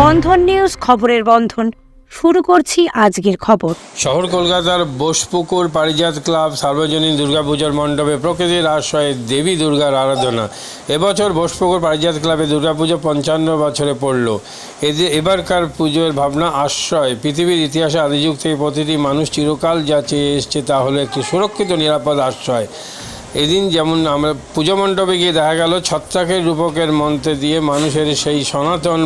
বন্ধন news খবরের বন্ধন। শুরু করছি আজকের খবর। শহর কলকাতার বোসপুকুর পারিজাত ক্লাব সার্বজনীন দুর্গাপূজার মণ্ডপে প্রকৃতির আশ্রয়ে দেবী দুর্গার আরাধনা। এবছর বোসপুকুর পারিজাত ক্লাবে দুর্গাপুজো পঞ্চান্ন বছরে পড়ল। এবারকার পুজোর ভাবনা আশ্রয়। পৃথিবীর ইতিহাসে আদিযুগ থেকে প্রতিটি মানুষ চিরকাল যা চেয়ে এসছে তা হলো একটি সুরক্ষিত নিরাপদ আশ্রয়। এদিন যেমন আমরা পুজো মণ্ডপে গিয়ে দেখা গেল ছত্রাকের রূপকের মন্ত্রে দিয়ে মানুষের সেই সনাতন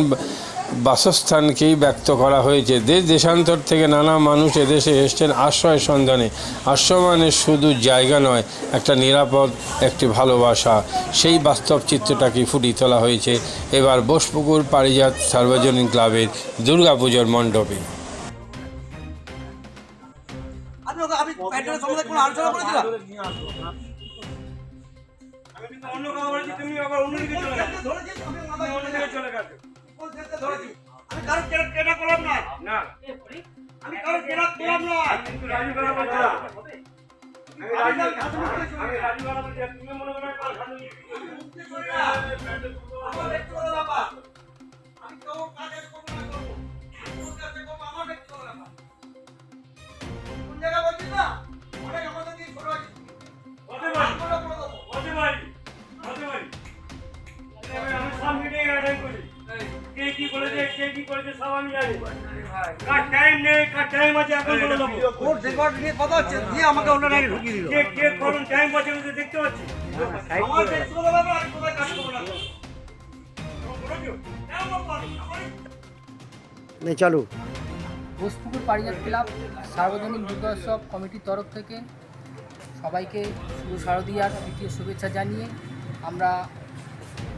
বাসস্থানকেই ব্যক্ত করা হয়েছে। দেশ দেশান্তর থেকে নানা মানুষ এদেশে এসছেন আশ্রয় সন্ধানে। আশ্রয় মানে শুধু জায়গা নয় একটা নিরাপদ একটি ভালোবাসা সেই বাস্তব চিত্রটাকে ফুটিয়ে তোলা হয়েছে। এবার বোসপুকুর পারিজাত সার্বজনীন ক্লাবের দুর্গাপুজোর মণ্ডপে। আমি কিন্তু অন্য কাউকে বলেছি তুমি আবার অন্যদিকে চলে গেছো। চলে গেছো। আমি কারোর কেনা করলাম না। না। আমি কারোর কেনা করলাম না। আমি রাজু বলছি আমি রাজু আমি রাজু বেলা বলছি তুমি মনে করো আমার ব্যক্তিগত ব্যাপার। আমি কেউ কাজের করব না করব। কোন কাজে করব আমার ব্যক্তিগত ব্যাপার। কোন জায়গায় বলছিস না? অনেক আমাদের দিয়ে ছোট আছে। হতে পারি করে করে দেবো। হতে পারি হতে পারি আমি অ্যাটেন্ড করি কে কি করেছে কে কি করেছে সব আমি জানি। কার টাইম নেই কার টাইম আছে এখন বলে দেবো। ওর রেকর্ড নিয়ে কথা হচ্ছে দিয়ে আমাকে অন্য লাইনে ঢুকিয়ে দিল। কে কে কখন টাইম আছে আমি দেখতে পাচ্ছি? আমার ব্যক্তিগত ব্যাপার আমি কোথায় কাজ করব না। বলেছ? এমন পারি আমার ঘোষপুকুর পারিজাত ক্লাব সার্বজনীন দুর্গোৎসব কমিটির তরফ থেকে সবাইকে শুভ শারদীয়ার দ্বিতীয় শুভেচ্ছা জানিয়ে আমরা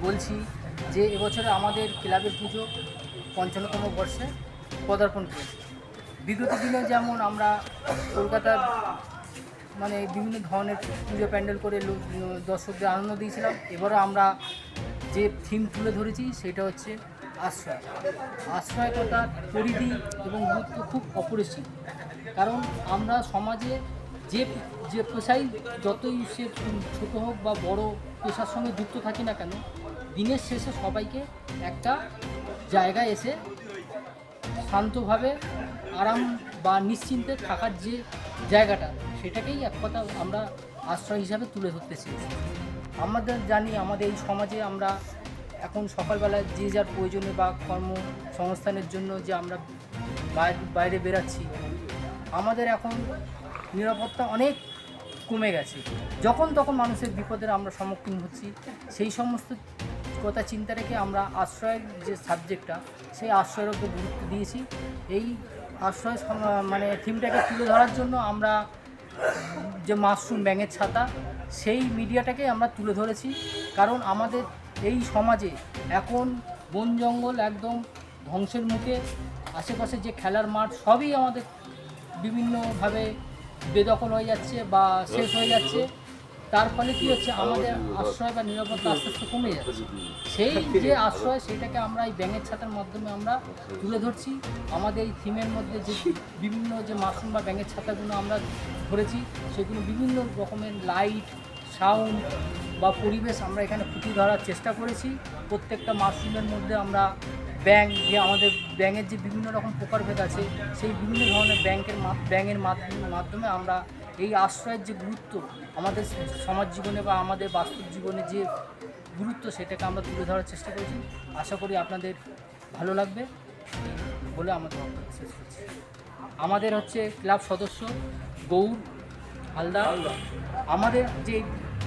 বলছি যে এবছরে আমাদের ক্লাবের পুজো পঞ্চান্নতম বর্ষে পদার্পণ করেছে। বিগত দিনে যেমন আমরা কলকাতার মানে বিভিন্ন ধরনের পুজো প্যান্ডেল করে দর্শকদের আনন্দ দিয়েছিলাম। এবারও আমরা যে থিম তুলে ধরেছি সেটা হচ্ছে আশ্রয়। আশ্রয়কতার পরিধি এবং গুরুত্ব খুব অপরিসীম। কারণ আমরা সমাজে যে যে পেশাই যতই সে ছোটো হোক বা বড় পেশার সঙ্গে যুক্ত থাকি না কেন দিনের শেষে সবাইকে একটা জায়গায় এসে শান্তভাবে আরাম বা নিশ্চিন্তে থাকার যে জায়গাটা, সেটাকেই এক কথা আমরা আশ্রয় হিসাবে তুলে ধরতে চেয়েছি। আমাদের জানি, আমাদের এই সমাজে আমরা এখন সকালবেলা যে যার প্রয়োজনে বা কর্মসংস্থানের জন্য যে আমরা বাইরে বেরাচ্ছি, আমাদের এখন নিরাপত্তা অনেক কমে গেছে। যখন তখন মানুষের বিপদের আমরা সম্মুখীন হচ্ছি, সেই সমস্ত কথা চিন্তা রেখে আমরা আশ্রয়ের যে সাবজেক্টটা সেই আশ্রয়ের উপর গুরুত্ব দিয়েছি। এই আশ্রয় মানে থিমটাকে তুলে ধরার জন্য আমরা যে মাশরুম ব্যাঙের ছাতা, সেই মিডিয়াটাকে আমরা তুলে ধরেছি। কারণ আমাদের এই সমাজে এখন বন জঙ্গল একদম ধ্বংসের মুখে, আশেপাশে যে খেলার মাঠ, সবই আমাদের বিভিন্নভাবে বেদখল হয়ে যাচ্ছে বা শেষ হয়ে যাচ্ছে। তার ফলে কী হচ্ছে? আমাদের আশ্রয় বা নিরাপত্তা আস্তে আস্তে কমে যাচ্ছে। সেই যে আশ্রয়, সেটাকে আমরা এই ব্যাঙের ছাতার মাধ্যমে আমরা তুলে ধরছি। আমাদের এই থিমের মধ্যে যে বিভিন্ন যে মাশরুম বা ব্যাঙের ছাতাগুলো আমরা ধরেছি, সেগুলো বিভিন্ন রকমের লাইট, সাউন্ড বা পরিবেশ আমরা এখানে ফুটিয়ে ধরার চেষ্টা করেছি। প্রত্যেকটা মাশরুমের মধ্যে আমরা ব্যাঙ, যে আমাদের ব্যাঙের যে বিভিন্ন রকম প্রকারভেদ আছে, সেই বিভিন্ন ধরনের ব্যাংকের ব্যাঙের মাধ্যমে আমরা এই আশ্রয়ের যে গুরুত্ব আমাদের সমাজ জীবনে বা আমাদের বাস্তব জীবনে যে গুরুত্ব সেটাকে আমরা তুলে ধরার চেষ্টা করেছি, আশা করি আপনাদের ভালো লাগবে বলে আমাদের বক্তব্য শেষ করছি। আমাদের হচ্ছে ক্লাব সদস্য গৌর হালদার। আমাদের যে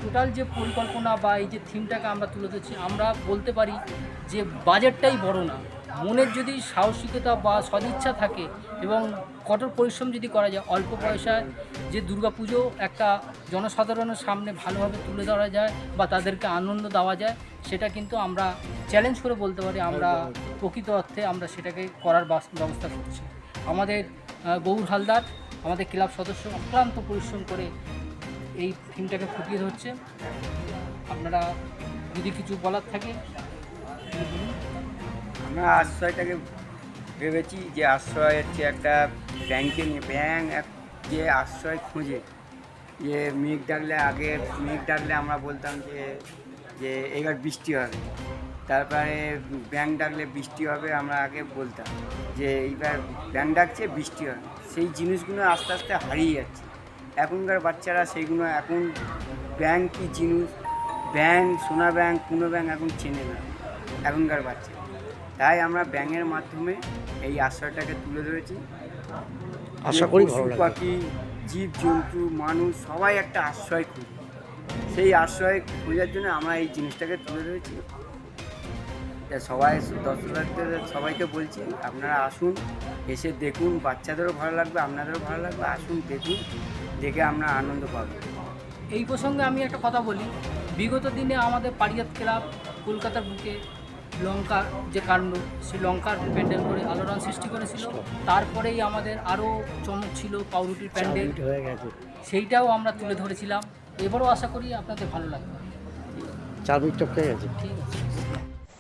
টোটাল যে পরিকল্পনা বা এই যে থিমটাকে আমরা তুলে ধরছি, আমরা বলতে পারি যে বাজেটটাই বড় না। মনের যদি সাহসিকতা বা সদিচ্ছা থাকে এবং কঠোর পরিশ্রম যদি করা যায়, অল্প পয়সায় যে দুর্গাপুজো একটা জনসাধারণের সামনে ভালোভাবে তুলে ধরা যায় বা তাদেরকে আনন্দ দেওয়া যায়, সেটা কিন্তু আমরা চ্যালেঞ্জ করে বলতে পারি, আমরা প্রকৃত অর্থে আমরা সেটাকে করার বাস- ব্যবস্থা করছি আমাদের গৌর হালদার, আমাদের ক্লাব সদস্য অক্লান্ত পরিশ্রম করে এই থিমটাকে ফুটিয়ে ধরছে আপনারা যদি কিছু বলার থাকে। আমরা আশ্রয়টাকে ভেবেছি যে আশ্রয় হচ্ছে একটা ব্যাংকে নিয়ে ব্যাংক এক যে আশ্রয় খুঁজে, যে মেঘ ডাকলে আগে, মেঘ ডাকলে আমরা বলতাম যে যে এবার বৃষ্টি হবে। তারপরে ব্যাং ডাকলে বৃষ্টি হবে আমরা আগে বলতাম যে এইবার ব্যাং ডাকছে, বৃষ্টি হবে। সেই জিনিসগুলো আস্তে আস্তে হারিয়ে যাচ্ছে। এখনকার বাচ্চারা সেইগুলো এখন ব্যাংক কী জিনিস? ব্যাংক সোনা ব্যাংক কোনো ব্যাংক এখন চেনে না। এখনকার বাচ্চা তাই আমরা ব্যাঙের মাধ্যমে এই আশ্রয়টাকে তুলে ধরেছি। আশা করি পশু ভালো পাখি জীব জন্তু মানুষ সবাই একটা আশ্রয় খুঁজে। সেই আশ্রয় খোঁজার জন্য আমরা এই জিনিসটাকে তুলে ধরেছি। তা সবাই দর্শকদের সবাইকে বলছি আপনারা আসুন এসে দেখুন বাচ্চাদেরও ভালো লাগবে আপনাদেরও ভালো লাগবে আসুন দেখুন দেখে আমরা আনন্দ পাবো। এই প্রসঙ্গে আমি একটা কথা বলি বিগত দিনে আমাদের পারিজাত ক্লাব কলকাতার বুকে লঙ্কার যে কাণ্ড সেই লঙ্কার প্যান্ডেল করে আলোড়ন সৃষ্টি করেছিল। তারপরেই আমাদের আরও চমক ছিল পাউরুটির প্যান্ডেল। হয়ে গেছে। সেইটাও আমরা তুলে ধরেছিলাম। এবারও আশা করি আপনাদের ভালো লাগবে। চারবিক টপকে গেছে। ঠিক আছে।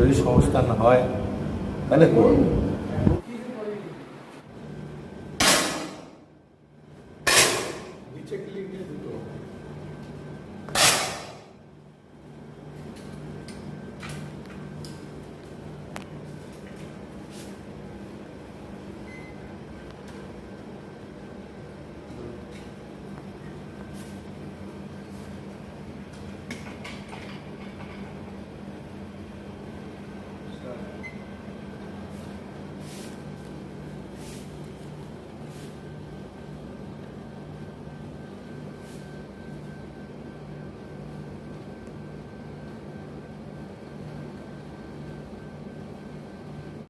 যদি সংস্থান হয় তাহলে করব